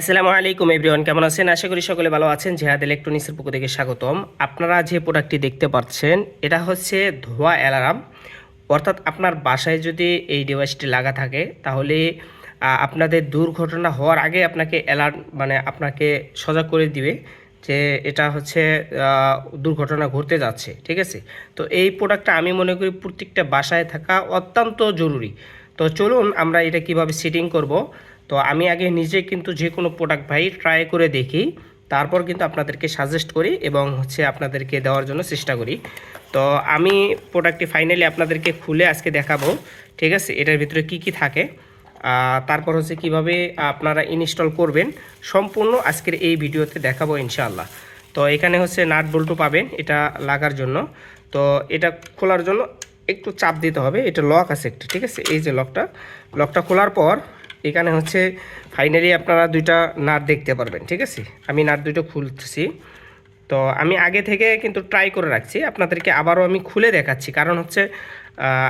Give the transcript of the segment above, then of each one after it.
আসসালামু আলাইকুম এভরিওয়ান, কেমন আছেন? আশা করি সকলে ভালো আছেন। জেহাদ ইলেকট্রনিক্সের পক্ষ থেকে স্বাগতম। আপনারা যে প্রোডাক্টটি দেখতে পাচ্ছেন, এটা হচ্ছে ধোয়া অ্যালার্ম। অর্থাৎ আপনার বাসায় যদি এই ডিভাইসটি লাগা থাকে, তাহলে আপনাদের দুর্ঘটনা হওয়ার আগে আপনাকে অ্যালার্ম মানে আপনাকে সজাগ করে দিবে যে এটা হচ্ছে দুর্ঘটনা ঘটতে যাচ্ছে, ঠিক আছে? তো এই প্রোডাক্টটা আমি মনে করি প্রত্যেকটা বাসায় থাকা অত্যন্ত জরুরি। তো চলুন আমরা এটা কীভাবে সেটিং করব। তো আমি আগে নিজে কিন্তু যে কোনো প্রোডাক্ট ভাই ট্রাই করে দেখি, তারপর কিন্তু আপনাদেরকে সাজেস্ট করি এবং হচ্ছে আপনাদেরকে দেওয়ার জন্য চেষ্টা করি। তো আমি প্রোডাক্টটি ফাইনালি আপনাদেরকে খুলে আজকে দেখাবো, ঠিক আছে? এটার ভিতরে কি কি থাকে তারপর হচ্ছে কীভাবে আপনারা ইনস্টল করবেন, সম্পূর্ণ আজকের এই ভিডিওতে দেখাবো ইনশাআল্লাহ। তো এখানে হচ্ছে নাট বল্টু পাবেন, এটা লাগার জন্য। তো এটা খোলার জন্য একটু চাপ দিতে হবে, এটা লক আছে একটা, ঠিক আছে? এই যে লকটা লকটা খোলার পর এখানে হচ্ছে ফাইনালি আপনারা দুইটা নাট দেখতে পারবেন, ঠিক আছে? আমি নাট দুটো খুলছি। তো আমি আগে থেকে কিন্তু ট্রাই করে রাখছি। আপনাদেরকে আবারও আমি খুলে দেখাচ্ছি। কারণ হচ্ছে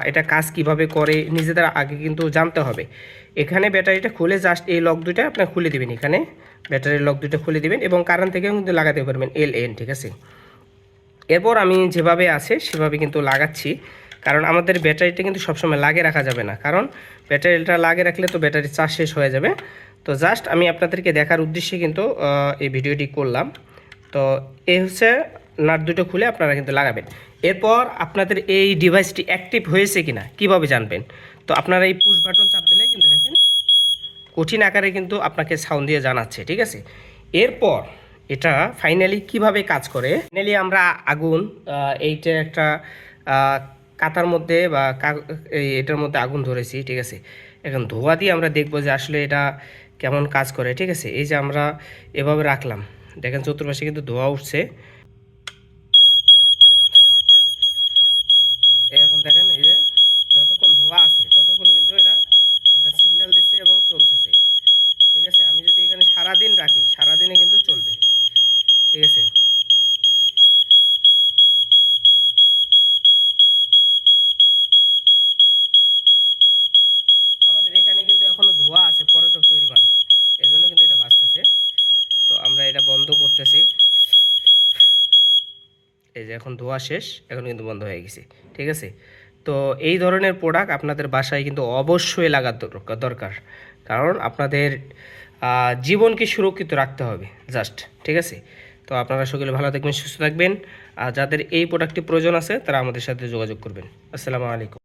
এটা কাজ কীভাবে করে নিজেদের আগে কিন্তু জানতে হবে। এখানে ব্যাটারিটা খুলে জাস্ট এই লক দুইটা আপনার খুলে দিবেন এখানে। ব্যাটারির লক দুইটা খুলে দিবেন এবং কারেন্ট থেকেও কিন্তু লাগাতে পারবেন এল এন ঠিক আছে? এরপর আমি যেভাবে আছে সেভাবে কিন্তু লাগাচ্ছি। কারণ আমাদের ব্যাটারিটা কিন্তু সবসময় লাগে রাখা যাবে না। কারণ ব্যাটারিটা লাগে রাখলে তো ব্যাটারি চার্জ শেষ হয়ে যাবে। তো জাস্ট আমি আপনাদেরকে দেখার উদ্দেশ্যে কিন্তু এই ভিডিওটি করলাম। তো এই হচ্ছে নাট দুটো খুলে আপনারা কিন্তু লাগাবেন। এরপর আপনাদের এই ডিভাইসটি অ্যাক্টিভ হয়েছে কিনা, কীভাবে জানবেন? তো আপনারা এই পুশ বাটন চাপ দিলে কিন্তু দেখেন, কঠিন আকারে কিন্তু আপনাকে সাউন্ড দিয়ে জানাচ্ছে, ঠিক আছে? এরপর এটা ফাইনালি কীভাবে কাজ করে? ফাইনালি আমরা আগুন এইটা একটা কাতার মধ্যে বা এটার মধ্যে আগুন ধরেছি, ঠিক আছে? এখন ধোয়া দিয়ে আমরা দেখব যে আসলে এটা কেমন কাজ করে, ঠিক আছে? এই যে আমরা এভাবে রাখলাম। দেখেন চতুর্পাশে কিন্তু ধোয়া উঠছে। এখন দেখেন এই যে যতক্ষণ ধোয়া আছে ততক্ষণ কিন্তু এটা আপনার সিগন্যাল দিচ্ছে এবং চলতেছে ঠিক আছে আমি যদি এখানে সারাদিন রাখি সারাদিনে কিন্তু চলবে ঠিক আছে আমাদের এখানে কিন্তু এখনও ধোয়া আছে পর্যাপ্ত পরিমাণ এই জন্য কিন্তু এটা বাঁচতেছে তো আমরা এটা বন্ধ করতেছি এই যে এখন ধোয়া শেষ, এখন কিন্তু বন্ধ হয়ে গেছে, ঠিক আছে? তো এই ধরনের প্রোডাক্ট আপনাদের বাসায় কিন্তু অবশ্যই দরকার দরকার। কারণ আপনাদের জীবনকে সুরক্ষিত রাখতে হবে জাস্ট ঠিক আছে? তো আপনারা সকলে ভালো থাকবেন, সুস্থ থাকবেন। আর যাদের এই প্রোডাক্টটি প্রয়োজন আছে, তারা আমাদের সাথে যোগাযোগ করবেন। আসসালামু আলাইকুম।